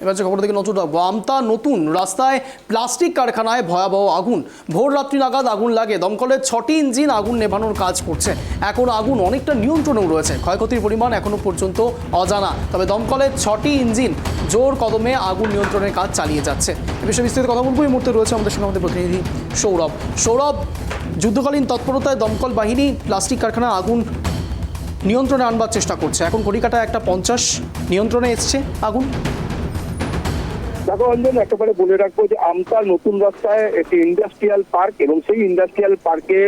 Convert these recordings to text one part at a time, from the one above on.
এবার যে খবর দিকে নজর রাখব। আমতা নতুন রাস্তায় প্লাস্টিক কারখানায় ভয়াবহ আগুন। ভোর রাত্রি নাগাদ আগুন লাগে। দমকলের ছটি ইঞ্জিন আগুন নেভানোর কাজ করছে। এখন আগুন অনেকটা নিয়ন্ত্রণেও রয়েছে। ক্ষয়ক্ষতির পরিমাণ এখনও পর্যন্ত অজানা। তবে দমকলের ছটি ইঞ্জিন জোর কদমে আগুন নিয়ন্ত্রণের কাজ চালিয়ে যাচ্ছে। এ বিষয়ে বিস্তারিত কথা বলব। এই মুহূর্তে রয়েছে আমাদের সঙ্গে আমাদের প্রতিনিধি সৌরভ। সৌরভ, যুদ্ধকালীন তৎপরতায় দমকল বাহিনী প্লাস্টিক কারখানায় আগুন নিয়ন্ত্রণে আনবার চেষ্টা করছে। এখন কড়িকাটা একটা পঞ্চাশ। নিয়ন্ত্রণে এসছে আগুন। দেখো অঞ্জন একেবারে বলে রাখব যে আমতার নতুন রাস্তায় একটি ইন্ডাস্ট্রিয়াল পার্ক এবং সেই ইন্ডাস্ট্রিয়াল পার্কে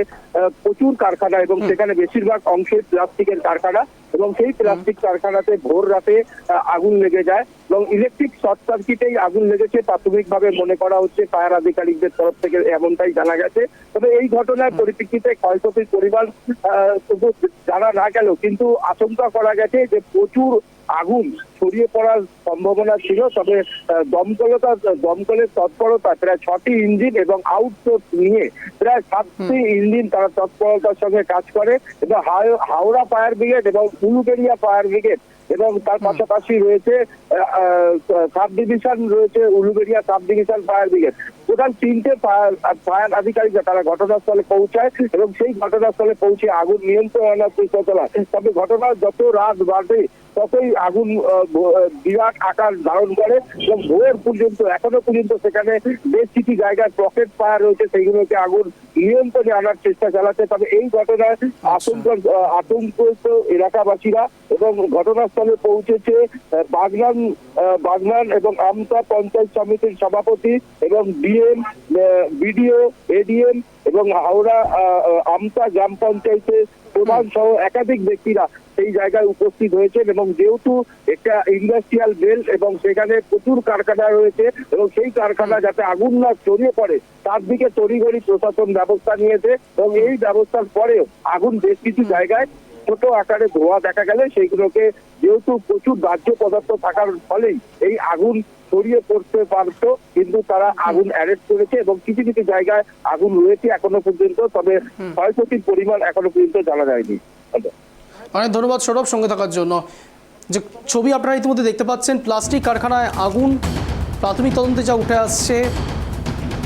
প্রচুর কারখানা এবং সেখানে বেশিরভাগ অংশে প্লাস্টিকের কারখানা এবং সেই প্লাস্টিক কারখানাতে ভোর রাতে আগুন লেগে যায় এবং ইলেকট্রিক শর্ট সার্কিটেই আগুন লেগেছে প্রাথমিকভাবে মনে করা হচ্ছে ফায়ার আধিকারিকদের তরফ থেকে এমনটাই জানা গেছে। তবে এই ঘটনার পরিপ্রেক্ষিতে ক্ষয়ক্ষতির পরিমাণ জানা না গেল কিন্তু আশঙ্কা করা গেছে যে প্রচুর আগুন ছড়িয়ে পড়ার সম্ভাবনা ছিল। তবে দমকলতা দমকলের তৎপরতা প্রায় ছটি ইঞ্জিন এবং আউটসোর্স নিয়ে প্রায় সাতটি ইঞ্জিন তারা তৎপরতার সঙ্গে কাজ করে। এবং হাও- হাওড়া ফায়ার ব্রিগেড এবং উলুবেড়িয়া ফায়ার ব্রিগেড এবং তার পাশাপাশি রয়েছে সাব ডিভিশন রয়েছে Uluberia sub division fire brigade. Total তিনটে ফায়ার আধিকারিকরা তারা ঘটনাস্থলে পৌঁছায় এবং সেই ঘটনাস্থলে পৌঁছে আগুন নিয়ন্ত্রণ আনার চেষ্টা চালায় তবে ঘটনা যত রাত বাড়বে ততই আগুন বিরাট আকার ধারণ করে এবং ভোর পর্যন্ত এখনও পর্যন্ত সেখানে বেশ কিছু জায়গায় পকেট ফায়ার রয়েছে সেইগুলোকে আগুন নিয়ন্ত্রণে আনার চেষ্টা চালাচ্ছে। তবে এই ঘটনায় আতঙ্ক আহ, আতঙ্কিত এলাকাবাসীরা এবং ঘটনাস্থলে পৌঁছেছে বাগনান বাগনান এবং আমতা পঞ্চায়েত সমিতির সভাপতি এবং ডিএম বিডিও এডিএম এবং হাওড়া আমতা গ্রাম পঞ্চায়েতের প্রধান সহ একাধিক ব্যক্তিরা সেই জায়গায় উপস্থিত হয়েছেন এবং যেহেতু একটা ইন্ডাস্ট্রিয়াল বেল্ট এবং সেখানে প্রচুর কারখানা রয়েছে এবং সেই কারখানা যাতে আগুন না ছড়িয়ে পড়ে তার দিকে তড়িঘড়ি প্রশাসন ব্যবস্থা নিয়েছে এবং এই ব্যবস্থার পরেও আগুন বেশ কিছু জায়গায় ছোট আকারে ধোয়া দেখা গেলে সেইগুলোকে যেহেতু প্রচুর দাহ্য পদার্থ থাকার ফলেই এই আগুন ছড়িয়ে পড়তে পারতো কিন্তু তারা আগুন অ্যারেস্ট করেছে এবং কিছু কিছু জায়গায় আগুন রয়েছে এখনও পর্যন্ত তবে ক্ষয়ক্ষতির পরিমাণ এখনও পর্যন্ত জানা যায়নি। অনেক ধন্যবাদ সৌরভ সঙ্গে থাকার জন্য। যে ছবি আপনারা ইতিমধ্যে দেখতে পাচ্ছেন প্লাস্টিক কারখানায় আগুন প্রাথমিক তদন্তে যা উঠে আসছে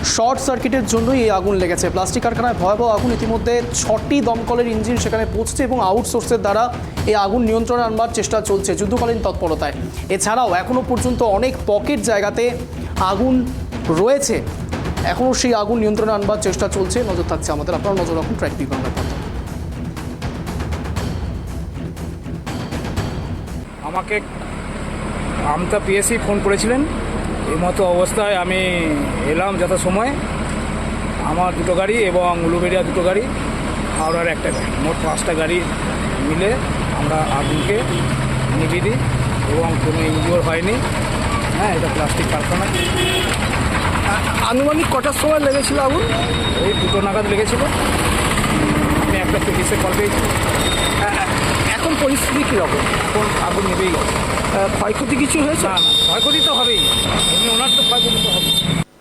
শর্ট সার্কিটের জন্যই এই আগুন লেগেছে। প্লাস্টিক কারখানায় ভয়াবহ আগুন ইতিমধ্যে ছটি দমকলের ইঞ্জিন সেখানে পৌঁছছে এবং আউটসোর্সের দ্বারা এই আগুন নিয়ন্ত্রণে আনবার চেষ্টা চলছে যুদ্ধকালীন তৎপরতায়। এছাড়াও এখনও পর্যন্ত অনেক পকেট জায়গাতে আগুন রয়েছে। এখনও সেই আগুন নিয়ন্ত্রণে আনবার চেষ্টা চলছে। নজর থাকছে আমাদের। আপনারা নজর রাখুন ট্র্যাক বাংলা পর্দায়। আমাকে আমতা পিএসসি ফোন করেছিলেন। এই মতো অবস্থায় আমি এলাম যত সময় আমার দুটো গাড়ি এবং উলুবেড়িয়া দুটো গাড়ি হাওড়ার একটা গাড়ি। মোট পাঁচটা গাড়ি মিলে আমরা আগুনকে নিভিয়ে দিই এবং কোনো ইনজিওর হয়নি। হ্যাঁ এটা প্লাস্টিক কারখানা। আনুমানিক কটার সময় লেগেছিল আগুন? ওই দুটো নাগাদ লেগেছিল। আমি একটা পুলিশে কল পেয়েছি। এখন পরিস্থিতি কীরকম? এখন আগুন নিভেই গেছে। ক্ষয়ক্ষতি কিছু হয়েছে? ক্ষয়ক্ষতি তো হবেই। এমনি ওনার তো ক্ষয়ক্ষতি তো হবে